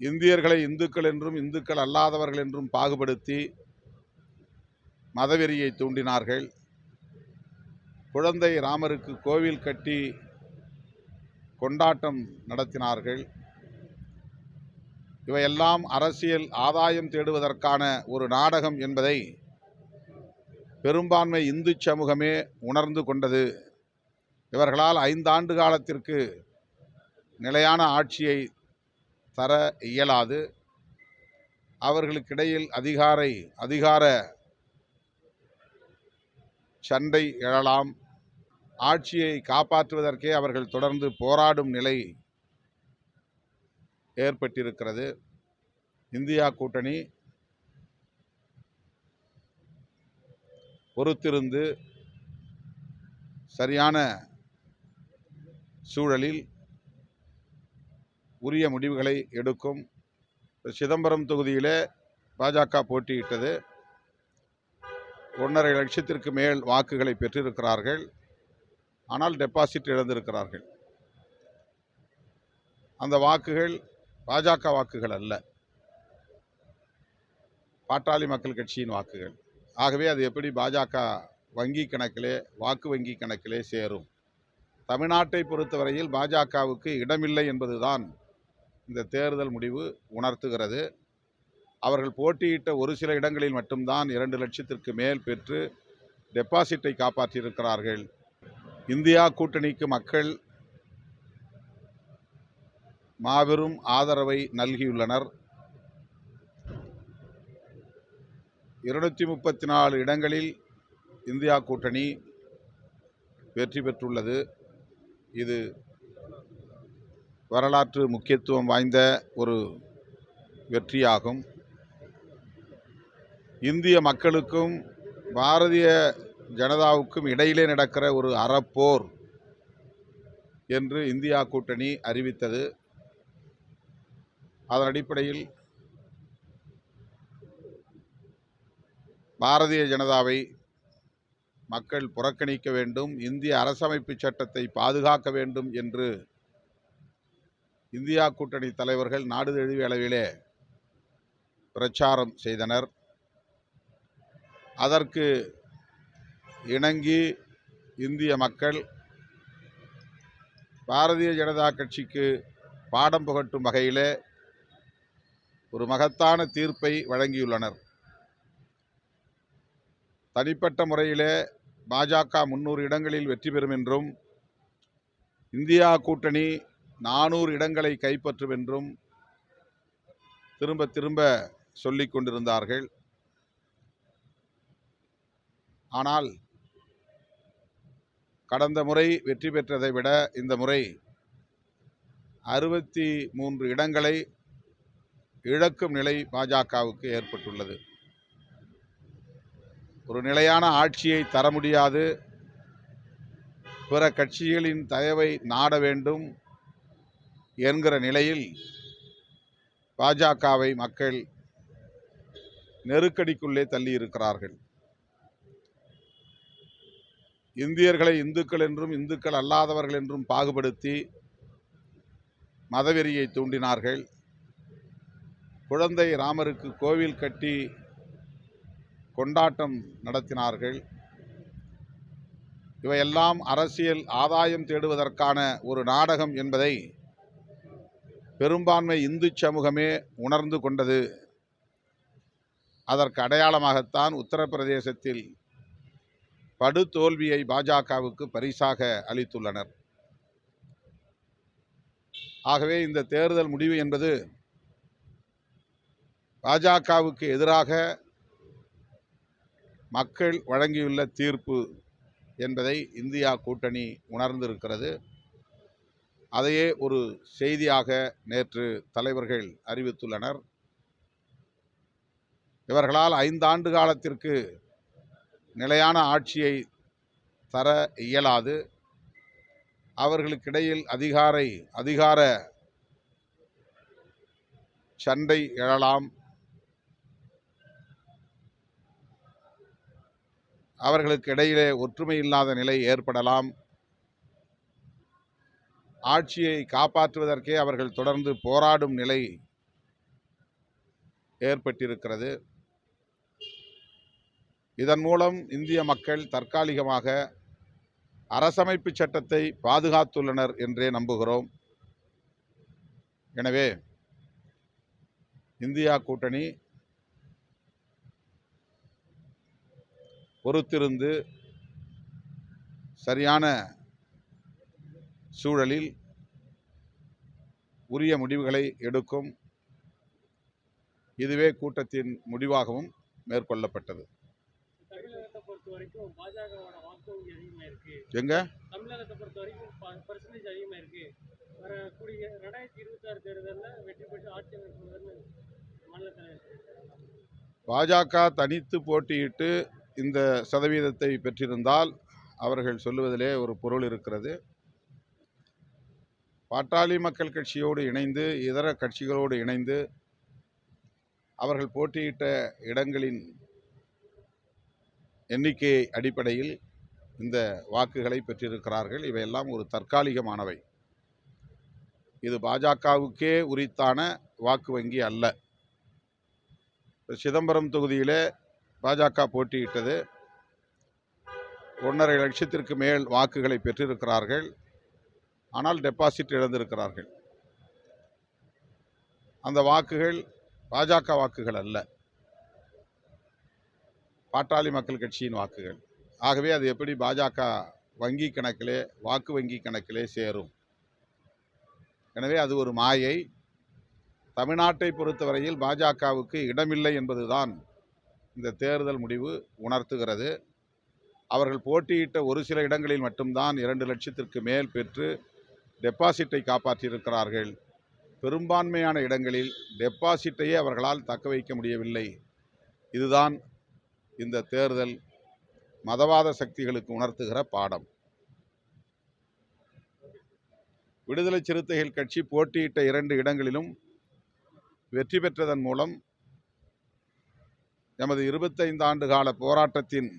இந்தியர்களை இந்துக்கள் என்றும் இந்துக்கள் அல்லாதவர்கள் என்றும் பாகுபடுத்தி மதவெறியை தூண்டினார்கள். குழந்தை ராமருக்கு கோவில் கட்டி கொண்டாட்டம் நடத்தினார்கள். இவையெல்லாம் அரசியல் ஆதாயம் தேடுவதற்கான ஒரு நாடகம் என்பதை பெரும்பான்மை இந்து சமூகமே உணர்ந்து கொண்டது. இவர்களால் ஐந்தாண்டு காலத்திற்கு நிலையான ஆட்சியை தர இயலாது. அவர்களுக்கிடையில் அதிகாரை அதிகார சண்டை எழலாம். ஆட்சியை காப்பாற்றுவதற்கே அவர்கள் தொடர்ந்து போராடும் நிலை ஏற்பட்டிருக்கிறது. இந்தியா கூட்டணி பொறுத்திருந்து சரியான சூழலில் உரிய முடிவுகளை எடுக்கும். சிதம்பரம் தொகுதியிலே பாஜக போட்டியிட்டது. ஒன்றரை லட்சத்திற்கு மேல் வாக்குகளை பெற்றிருக்கிறார்கள். ஆனால் டெபாசிட் இழந்திருக்கிறார்கள். அந்த வாக்குகள் பாஜக வாக்குகள் அல்ல. பாட்டாளி மக்கள் கட்சியின் வாக்குகள். ஆகவே அது எப்படி பாஜக வங்கி கணக்கிலே வாக்கு வங்கி கணக்கிலே சேரும்? தமிழ்நாட்டை பொறுத்தவரையில் பாஜகவுக்கு இடமில்லை என்பதுதான் இந்த தேர்தல் முடிவு உணர்த்துகிறது. அவர்கள் போட்டியிட்ட ஒரு சில இடங்களில் மட்டும்தான் இரண்டு லட்சத்திற்கு மேல் பெற்று டெபாசிட்டை காப்பாற்றியிருக்கிறார்கள். இந்தியா கூட்டணிக்கு மக்கள் மாபெரும் ஆதரவை நல்கியுள்ளனர். இருநூற்றி முப்பத்தி நாலு இடங்களில் இந்தியா கூட்டணி வெற்றி பெற்றுள்ளது. இது வரலாற்று முக்கியத்துவம் வாய்ந்த ஒரு வெற்றியாகும். இந்திய மக்களுக்கும் பாரதிய ஜனதாவுக்கும் இடையிலே நடக்கிற ஒரு அறப்போர் என்று இந்தியா கூட்டணி அறிவித்தது. அதன் அடிப்படையில் பாரதிய ஜனதாவை மக்கள் புறக்கணிக்க வேண்டும் இந்திய அரசமைப்பு சட்டத்தை பாதுகாக்க வேண்டும் என்று இந்தியா கூட்டணி தலைவர்கள் நாடு தழுவிய அளவிலே பிரச்சாரம் செய்தனர். அதற்கு இணங்கி இந்திய மக்கள் பாரதிய ஜனதா கட்சிக்கு பாடம் புகட்டும் வகையிலே ஒரு மகத்தான தீர்ப்பை வழங்கியுள்ளனர். தனிப்பட்ட முறையிலே பாஜக முன்னூறு இடங்களில் வெற்றி பெறும் என்றும் இந்தியா கூட்டணி நானூறு இடங்களை கைப்பற்றும் என்றும் திரும்ப திரும்ப சொல்லிக் கொண்டிருந்தார்கள். ஆனால் கடந்த முறை வெற்றி பெற்றதை விட இந்த முறை அறுபத்தி மூன்று இடங்களை இழக்கும் நிலை பாஜகவுக்கு ஏற்பட்டுள்ளது. ஒரு நிலையான ஆட்சியை தர முடியாது. பிற கட்சிகளின் தயவை நாட வேண்டும். என்கிற நிலையில் பாஜகவை மக்கள் நெருக்கடிக்குள்ளே தள்ளி இருக்கிறார்கள் இந்தியர்களை இந்துக்கள் என்றும் இந்துக்கள் அல்லாதவர்கள் என்றும் பாகுபடுத்தி மதவெறியை தூண்டினார்கள். குழந்தை ராமருக்கு கோவில் கட்டி கொண்டாட்டம் நடத்தினார்கள். இவையெல்லாம் அரசியல் ஆதாயம் தேடுவதற்கான ஒரு நாடகம் என்பதை பெரும்பான்மை இந்து சமூகமே உணர்ந்து கொண்டது. அதற்கு அடையாளமாகத்தான் உத்தரப்பிரதேசத்தில் படுதோல்வியை பாஜகவுக்கு பரிசாக அளித்துள்ளனர். ஆகவே இந்த தேர்தல் முடிவு என்பது பாஜகவுக்கு எதிராக மக்கள் வழங்கியுள்ள தீர்ப்பு என்பதை இந்தியா கூட்டணி உணர்ந்திருக்கிறது. அதையே ஒரு செய்தியாக நேற்று தலைவர்கள் அறிவித்துள்ளனர். இவர்களால் ஐந்தாண்டு காலத்திற்கு நிலையான ஆட்சியை தர இயலாது. அவர்களுக்கிடையில் அதிகாரை அதிகார சண்டை எழலாம். அவர்களுக்கு இடையிலே ஒற்றுமை இல்லாத நிலை ஏற்படலாம். ஆட்சியை காப்பாற்றுவதற்கே அவர்கள் தொடர்ந்து போராடும் நிலை ஏற்பட்டிருக்கிறது. இதன் மூலம் இந்திய மக்கள் தற்காலிகமாக அரசமைப்பு சட்டத்தை பாதுகாத்துள்ளனர் என்றே நம்புகிறோம். எனவே இந்தியா கூட்டணி பொறுத்திருந்து சரியான சூழலில் உரிய முடிவுகளை எடுக்கும் இதுவே கூட்டத்தின் முடிவாகவும் மேற்கொள்ளப்பட்டது. எங்க. பாஜக தனித்து போட்டியிட்டு இந்த சதவீதத்தை பெற்றிருந்தால் அவர்கள் சொல்லுவதிலே ஒரு பொருள் இருக்கிறது. பாட்டாளி மக்கள் கட்சியோடு இணைந்து இதர கட்சிகளோடு இணைந்து அவர்கள் போட்டியிட்ட இடங்களின் எண்ணிக்கை அடிப்படையில் இந்த வாக்குகளை பெற்றிருக்கிறார்கள். இவையெல்லாம் ஒரு தற்காலிகமானவை. இது பாஜகவுக்கே உரித்தான வாக்கு வங்கி அல்ல. சிதம்பரம் தொகுதியிலே பாஜக போட்டியிட்டது. ஒன்றரை லட்சத்திற்கு மேல் வாக்குகளை பெற்றிருக்கிறார்கள். ஆனால் டெபாசிட் இழந்திருக்கிறார்கள். அந்த வாக்குகள் பாஜக வாக்குகள் அல்ல. பாட்டாளி மக்கள் கட்சியின் வாக்குகள். ஆகவே அது எப்படி பாஜக வங்கி கணக்கிலே வாக்கு வங்கி கணக்கிலே சேரும்? எனவே அது ஒரு மாயை. தமிழ்நாட்டை பொறுத்தவரையில் பாஜகவுக்கு இடமில்லை என்பதுதான் இந்த தேர்தல் முடிவு உணர்த்துகிறது. அவர்கள் போட்டியிட்ட ஒரு சில இடங்களில் மட்டும்தான் இரண்டு லட்சத்திற்கு மேல் பெற்று டெபாசிட்டை காப்பாற்றியிருக்கிறார்கள். பெரும்பான்மையான இடங்களில் டெபாசிட்டையே அவர்களால் தக்க வைக்க முடியவில்லை. இதுதான் இந்த தேர்தல் மதவாத சக்திகளுக்கு உணர்த்துகிற பாடம். விடுதலை சிறுத்தைகள் கட்சி போட்டியிட்ட இரண்டு இடங்களிலும் வெற்றி பெற்றதன் மூலம் எமது இருபத்தைந்து ஆண்டு கால போராட்டத்தின்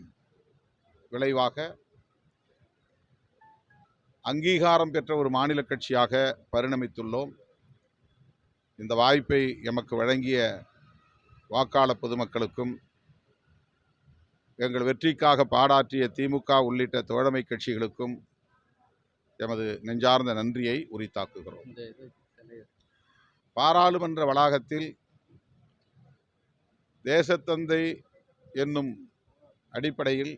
விளைவாக அங்கீகாரம் பெற்ற ஒரு மாநில கட்சியாக பரிணமித்துள்ளோம். இந்த வாய்ப்பை எமக்கு வழங்கிய வாக்காளர் பொதுமக்களுக்கும் எங்கள் வெற்றிக்காக பாடாற்றிய திமுக உள்ளிட்ட தோழமை கட்சிகளுக்கும் எமது நெஞ்சார்ந்த நன்றியை உரித்தாக்குகிறோம். பாராளுமன்ற வளாகத்தில் தேசத்தந்தை என்னும் அடிப்படையில்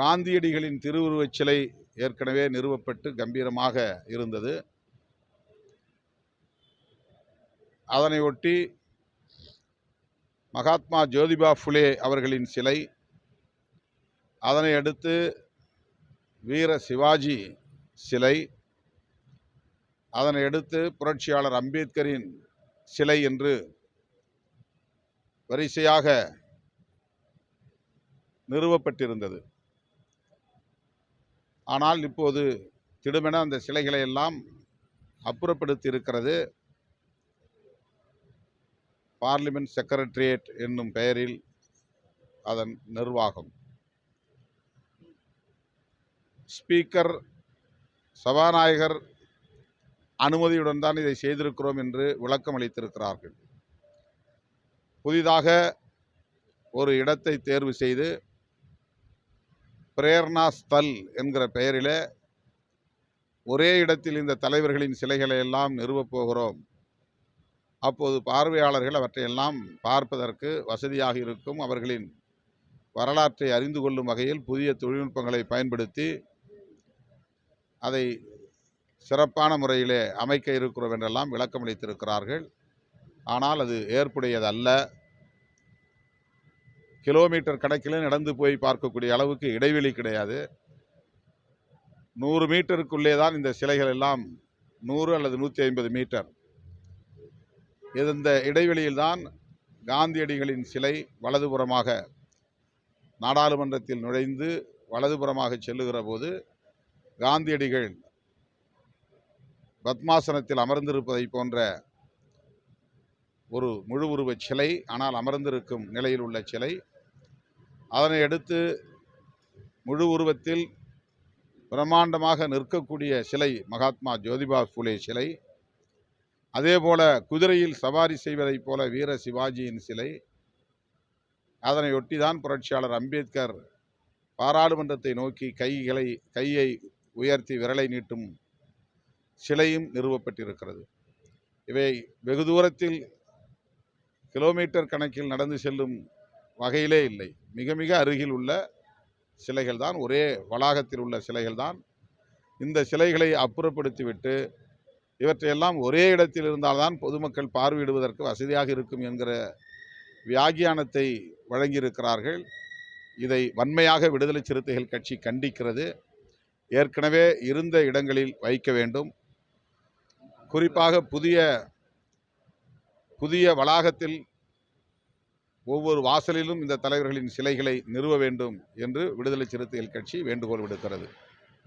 காந்தியடிகளின் திருவுருவச் சிலை ஏற்கனவே நிறுவப்பட்டு கம்பீரமாக இருந்தது. அதனை ஒட்டி மகாத்மா ஜோதிபா ஃபுலே அவர்களின் சிலை அதனை அடுத்து வீர சிவாஜி சிலை அதனை அடுத்து புரட்சியாளர் அம்பேத்கரின் சிலை என்று வரிசையாக நிறுவப்பட்டிருந்தது. ஆனால் இப்போது திடுமென அந்த சிலைகளை எல்லாம் அப்புறப்படுத்தி இருக்கிறது பார்லிமெண்ட் செக்ரட்டரியேட் என்னும் பெயரில் அதன் நிர்வாகம். ஸ்பீக்கர் சபாநாயகர் அனுமதியுடன் தான் இதை செய்திருக்கிறோம் என்று விளக்கம் அளித்திருக்கிறார்கள். புதிதாக ஒரு இடத்தை தேர்வு செய்து பிரேர்னா ஸ்தல் என்கிற பெயரிலே ஒரே இடத்தில் இந்த தலைவர்களின் சிலைகளை எல்லாம் நிறுவப் போகிறோம். அப்போது பார்வையாளர்கள் அவற்றையெல்லாம் பார்ப்பதற்கு வசதியாக இருக்கும் அவர்களின் வரலாற்றை அறிந்து கொள்ளும் வகையில் புதிய தொழில்நுட்பங்களை பயன்படுத்தி அதை சிறப்பான முறையிலே அமைக்க இருக்கிறோம் என்றெல்லாம் விளக்கமளித்திருக்கிறார்கள். ஆனால் அது ஏற்புடையதல்ல. கிலோமீட்டர் கணக்கில் நடந்து போய் பார்க்கக்கூடிய அளவுக்கு இடைவெளி கிடையாது. நூறு மீட்டருக்குள்ளே தான் இந்த சிலைகள் எல்லாம் நூறு அல்லது நூற்றி ஐம்பது மீட்டர். இந்த இடைவெளியில் தான் காந்தியடிகளின் சிலை வலதுபுறமாக நாடாளுமன்றத்தில் நுழைந்து வலதுபுறமாக செல்லுகிற போது காந்தியடிகள் பத்மாசனத்தில் அமர்ந்திருப்பதை போன்ற ஒரு முழு உருவச் சிலை ஆனால் அமர்ந்திருக்கும் நிலையில் உள்ள சிலை அதனை அடுத்து முழு உருவத்தில் பிரம்மாண்டமாக நிற்கக்கூடிய சிலை மகாத்மா ஜோதிபா ஃபுலே சிலை. அதேபோல குதிரையில் சவாரி செய்வதைப் போல வீர சிவாஜியின் சிலை. அதனை ஒட்டிதான் புரட்சியாளர் அம்பேத்கர் பாராளுமன்றத்தை நோக்கி கைகளை கையை உயர்த்தி விரலை நீட்டும் சிலையும் நிறுவப்பட்டிருக்கிறது. இவை வெகு தூரத்தில் கிலோமீட்டர் கணக்கில் நடந்து செல்லும் வகையிலே இல்லை. மிக மிக அருகில் உள்ள சிலைகள் தான் ஒரே வளாகத்தில் உள்ள சிலைகள் தான். இந்த சிலைகளை அப்புறப்படுத்திவிட்டு இவற்றையெல்லாம் ஒரே இடத்தில் இருந்தால்தான் பொதுமக்கள் பார்வையிடுவதற்கு வசதியாக இருக்கும் என்கிற வியாகியானத்தை வழங்கியிருக்கிறார்கள். இதை வன்மையாக விடுதலை சிறுத்தைகள் கட்சி கண்டிக்கிறது. ஏற்கனவே இருந்த இடங்களில் வைக்க வேண்டும். குறிப்பாக புதிய புதிய வளாகத்தில் ஒவ்வொரு வாசலிலும் இந்த தலைவர்களின் சிலைகளை நிறுவ வேண்டும் என்று விடுதலை சிறுத்தைகள் கட்சி வேண்டுகோள் விடுக்கிறது.